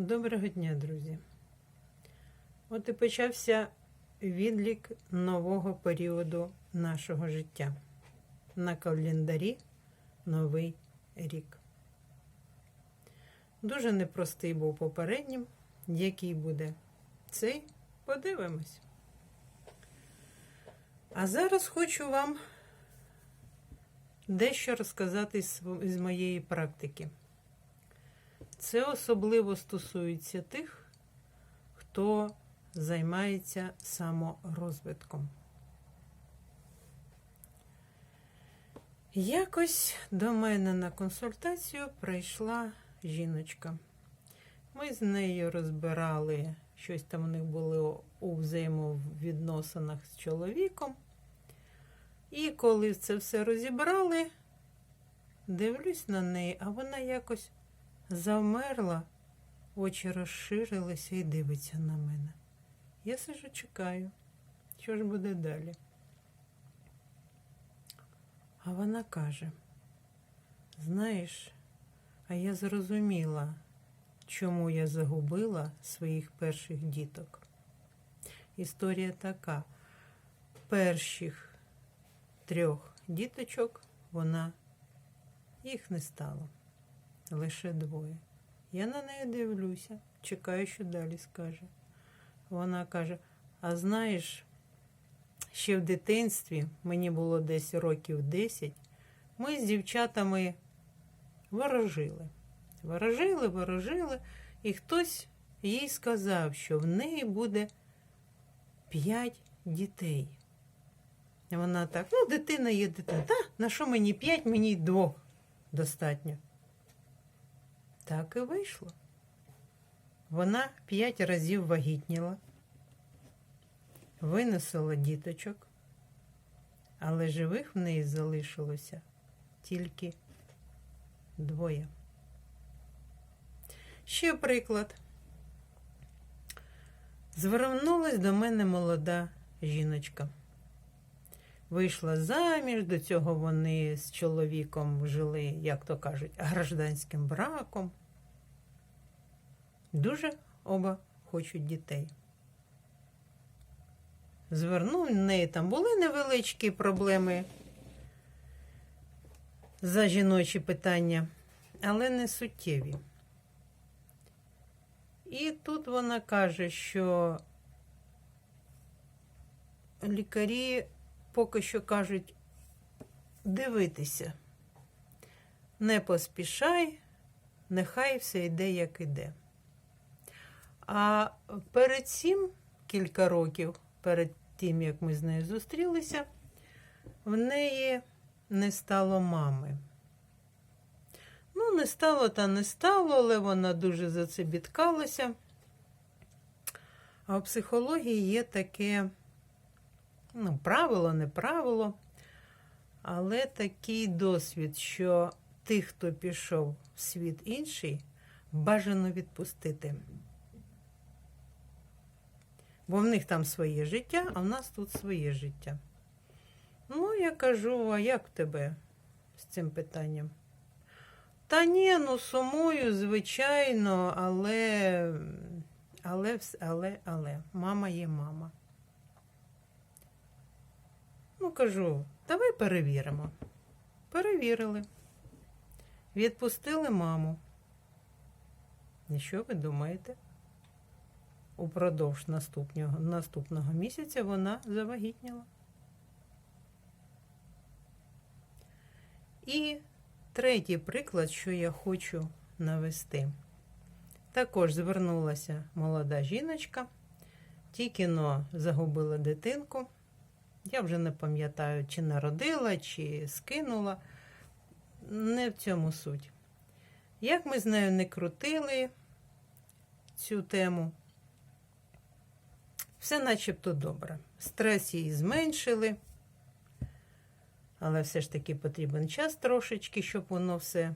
Доброго дня, друзі. От і почався відлік нового періоду нашого життя. На календарі Новий рік. Дуже непростий був попереднім. Який буде цей, подивимось. А зараз хочу вам дещо розказати з моєї практики. Це особливо стосується тих, хто займається саморозвитком. Якось до мене на консультацію прийшла жіночка. Ми з нею розбирали, щось там у них було у взаємовідносинах з чоловіком. І коли це все розібрали, дивлюсь на неї, а вона якось завмерла, очі розширилися і дивиться на мене. Я сижу, чекаю, що ж буде далі. А вона каже: знаєш, а я зрозуміла, чому я загубила своїх перших діток. Історія така: перших трьох діточок вона їх не стало лише двоє. Я на неї дивлюся, чекаю, що далі скаже. Вона каже: А знаєш, ще в дитинстві, мені було десь років 10, ми з дівчатами ворожили. Ворожили, ворожили, і хтось їй сказав, що в неї буде п'ять дітей. Вона так, ну, дитина є дитина. Та, на що мені п'ять, мені й двох достатньо. Так і вийшло. Вона п'ять разів вагітніла, виносила діточок, але живих в неї залишилося тільки двоє. Ще приклад. Звернулась до мене молода жіночка. Вийшла заміж, до цього вони з чоловіком жили, як то кажуть, гражданським браком. Дуже оба хочуть дітей. Звернув в неї там були невеличкі проблеми за жіночі питання, але не суттєві. І тут вона каже, що лікарі поки що кажуть дивитися, не поспішай, нехай все йде, як іде. А перед цим кілька років, перед тим, як ми з нею зустрілися, в неї не стало мами. Ну, не стало та не стало, але вона дуже за це бідкалася. А в психології є таке, ну, правило, не правило, але такий досвід, що тих, хто пішов в світ інший, бажано відпустити. Бо в них там своє життя, а в нас тут своє життя. Ну, я кажу, а як тебе з цим питанням? Та ні, ну сумую, звичайно, але, але, але, але, мама є мама. Ну, кажу, давай перевіримо. Перевірили. Відпустили маму. І що ви думаєте? Упродовж наступного, наступного місяця вона завагітніла. І третій приклад, що я хочу навести. Також звернулася молода жіночка, тільки но загубила дитинку. Я вже не пам'ятаю, чи народила, чи скинула. Не в цьому суть. Як ми з нею не крутили цю тему, все начебто добре. Стрес її зменшили, але все ж таки потрібен час трошечки, щоб воно все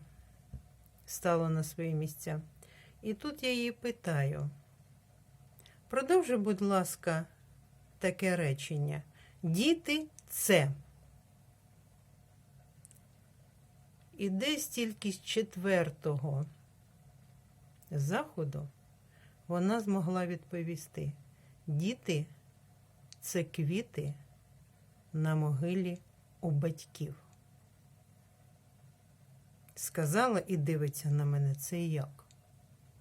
стало на свої місця. І тут я її питаю: продовжуй, будь ласка, таке речення. Діти це. І десь тільки з четвертого заходу вона змогла відповісти: Діти це квіти на могилі у батьків. Сказала і дивиться на мене, це як?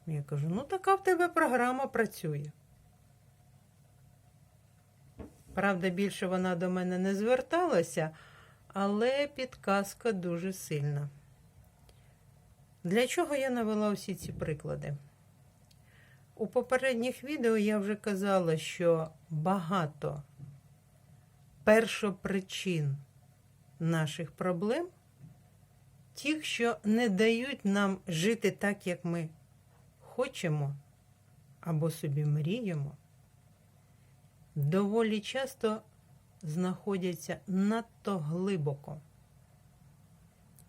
Я кажу: ну така в тебе програма працює. Правда, більше вона до мене не зверталася, але підказка дуже сильна. Для чого я навела усі ці приклади? У попередніх відео я вже казала, що багато першопричин наших проблем, тих, що не дають нам жити так, як ми хочемо або собі мріємо, доволі часто знаходяться надто глибоко.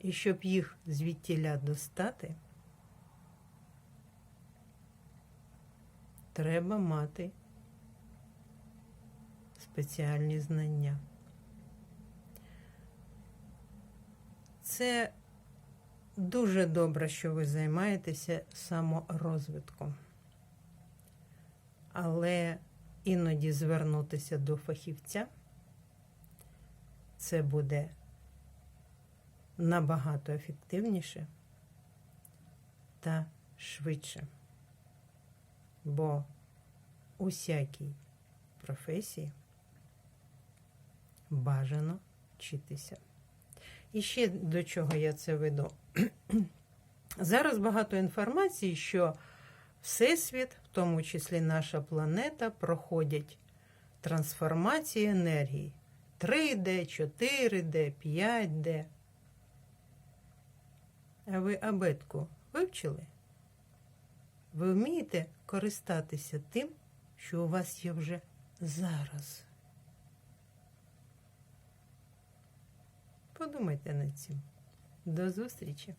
І щоб їх звідтіля достати, треба мати спеціальні знання. Це дуже добре, що ви займаєтеся саморозвитком. Але іноді звернутися до фахівця це буде набагато ефективніше та швидше. Бо усякій професії бажано вчитися. І ще до чого я це веду. Зараз багато інформації, що Всесвіт, в тому числі наша планета, проходять трансформації енергії 3D, 4D, 5D. А ви абетку вивчили? Ви вмієте користатися тим, що у вас є вже зараз. Подумайте над цим. До зустрічі!